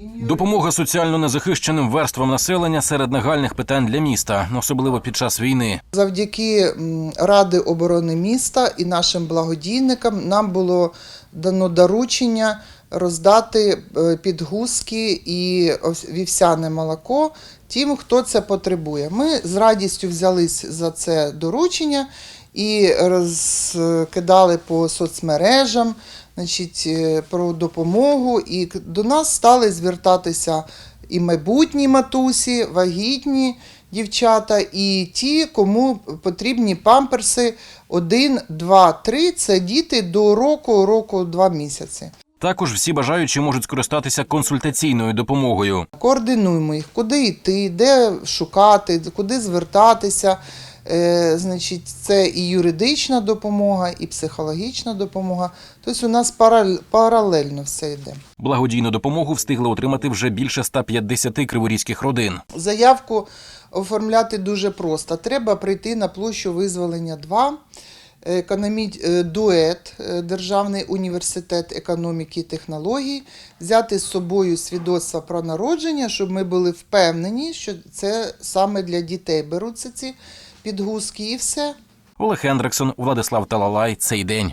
Допомога соціально незахищеним верствам населення серед нагальних питань для міста, особливо під час війни. Завдяки Ради оборони міста і нашим благодійникам нам було дано доручення роздати е, підгузки і вівсяне молоко тим, хто це потребує. Ми з радістю взялись за це доручення і розкидали по соцмережам значить, е, про допомогу. І до нас стали звертатися і майбутні матусі, вагітні дівчата, і ті, кому потрібні памперси 1, 2, 3 – це діти до року, року, 2 місяці. Також всі бажаючі можуть скористатися консультаційною допомогою. Координуємо їх, куди йти, де шукати, куди звертатися. Е, значить, це і юридична допомога, і психологічна допомога. Тобто у нас паралельно все йде. Благодійну допомогу встигли отримати вже більше 150 криворізьких родин. Заявку оформляти дуже просто. Треба прийти на площу визволення 2, економі... е, дует, е, Державний університет економіки і технологій, взяти з собою свідоцтво про народження, щоб ми були впевнені, що це саме для дітей беруться ці підгузки і все. Олег Хендриксон, Владислав Талалай. Цей день.